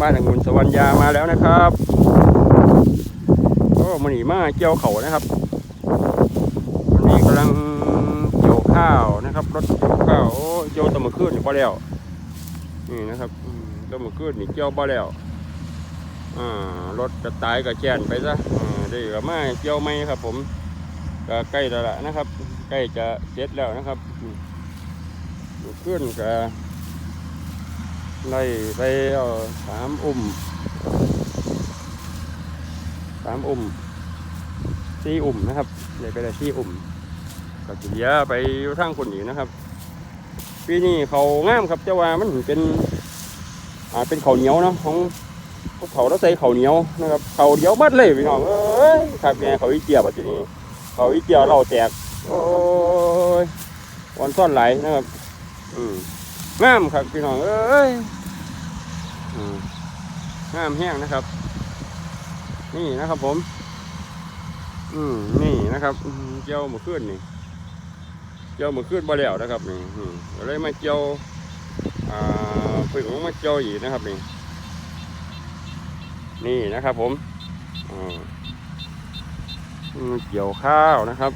บ้านองุ่นสวรรยามาแล้วนะครับโอ้มันนีมาเกี่ยวเขานะครับวันนี้กำลังเกี่ยวข้าวนะครับรถเกี่ยวข้าวโอ้เกี่ยวตะมือขึ้นอยู่พอแล้วนี่นะครับตะมือขึ้นนี่เกี่ยวพอแล้วอ่ารถจะตายก็แจนไปซะเดี๋ยวมาเกี่ยวไหมครับ ผมก็ใกล้แล้วละนะครับ ใกล้จะเสร็จแล้วนะครับขึ้นก็ ไล่ไปเอาสามอุ่มสามอุ่มสี่อุ่มนะครับไล่ไปได้สี่อุ่มก็จะเหลือไปทางคนอีกนะครับปีนี้เขางามครับเจ้าว่ามันเป็นอ่าเป็นเขาเหนียวเนาะของพวกเขาต้องใส่เขาเหนียวนะครับเขาเดียวมัดเลยพี่น้องเอ้ยครับแม่เขาอีเกียบอะทีนี้เขาอีเกียเราแตกโอ้ยวันซ่อนไหลนะครับ อืม งามครับพี่น้องเอ้ยงามแห้งนะครับ นี่นะครับผม อืมนี่นะครับเจียวหมูขึ้นนี่เจียวหมูขึ้นบ่แล้วนะครับนี่อืมก็เลยมาเจียวอ่าฝึกมาเจียวอีกนะครับนี่นี่นะครับผมอืมเกี่ยวข้าวนะครับ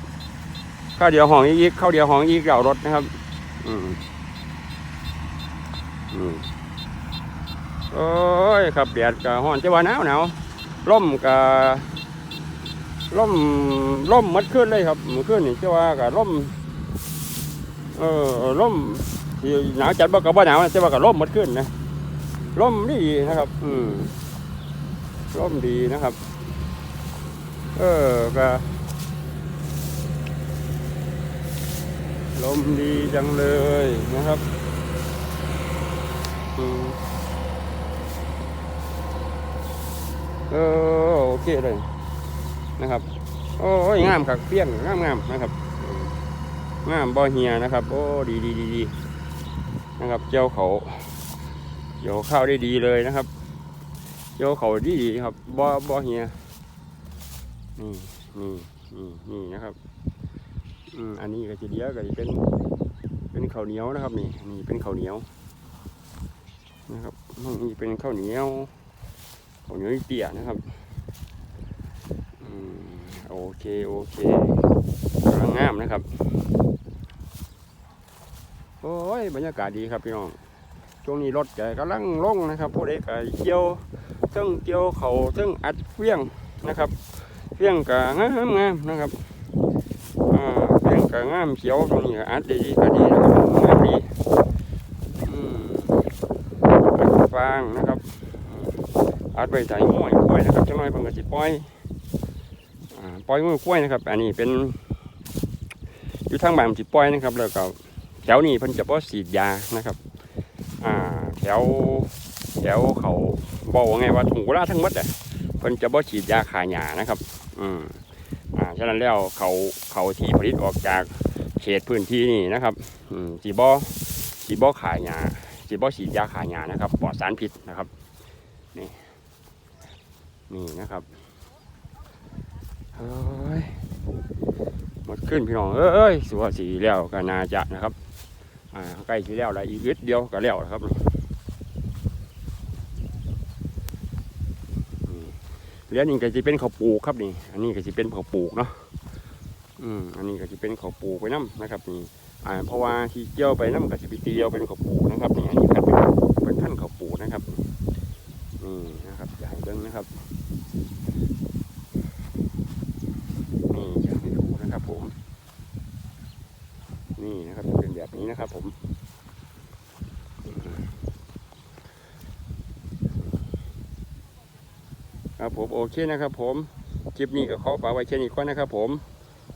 ข้าวเดียวหองอีกข้าวเดียวหองอีกเก่ารถนะครับ อืม โอ้ยครับแดดกะฮ้อนจะว่าหนาวหนาวล่มกะล่มล่มมัดขึ้นเลยครับเมื่อคืนนี่จะว่ากะล่มเออล่มหนาวจัดบ่กับบ่หนาวนะจะว่ากับล่มมัดขึ้นนะล่มดีนะครับ อืมล่มดีนะครับ เออกะลมดีจังเลยนะครับ เออโอเคเลยนะครับ โอ้ยงามครับเปี้ยงงามงามนะครับงามบ่อเฮียนะครับ โอ้ดีดีดีดีนะครับ เจ้าเขาเจ้าข้าวได้ดีเลยนะครับเจ้าเขาดีครับบ่บ่อเฮียนี่นี่นี่นี่นะครับอืมอันนี้ก็จะเดียวก็จะเป็นเป็นข้าวเหนียวนะครับ นี่นี่เป็นข้าวเหนียว นะครับนี่เป็นข้าวเหนียวข้าวเหนียวเตี่ยนะครับอโอเคโอเคกำลังงามนะครับ โอ้ยบรรยากาศดีครับพี่น้องช่วงนี้รถแกกำลังลงนะครับพวกเด็กเกี่ยวเทั้งเกี่ยวเขาเทั้งอัดเฟี้ยงนะครับเฟี้ยงกะงามงามนะครับเฟี้ยงกะงามเขียวตรงนี้อัดดีก็ดีนะครับงามดีอืม ฟางนะครับอัดไว้ใส่ห้วยกล้วยนะครับจังน่อยเพิ่นก็สิปล่อยปล่อยมือกล้วยนะครับ อันนี้เป็นอยู่ทางบ้านมันสิปล่อยนะครับ แล้วก็แถวนี้เพิ่นจะบ่ฉีดยานะครับอ่าแถวแถวเขาบอกว่าไงว่าถุงกุลาทั้งหมดอะเพิ่นจะบ่ฉีดยาฆ่าหญ้านะครับ อืมอ่าฉะนั้นแล้วเขาเขาที่ผลิตออกจากเขตพื้นที่นี่นะครับ อืมสิบ่สิบ่ฆ่าหญ้า สีบอฉีดยาขายานะครับปลอดสารพิษนะครับนี่นี่นะครับเฮ้ยหมดขึ้นพี่น้องเอ้ยสัวสีแล้วก็นาจะนะครับอ่าใกล้สีแล้วละอีกอึดเดียวก็แล้วนะครับนี่เหลือนี่ก็จะเป็นข้าวปลูกครับนี่ อันนี้ก็จะเป็นข้าวปลูกเนาะ อืมอันนี้ก็จะเป็นข้าปูไว้น้ำนะครับนี่อ่าเพราะว่าที่เกี่ยวไปน้ำกับสิบตีเดียวเป็นข้าปูนะครับนี่อันนี้คันเป็นเป็นขั้นข้าปูนะครับนี่นะครับให้เบิ้งนะครับนี่จะให้ดูนะครับผม นี่นะครับเป็นแบบนี้นะครับ ผมครับผมโอเคนะครับ ผมคลิปนี้ก็ขอฝากไว้แค่นี้ก่อนนะครับ ผม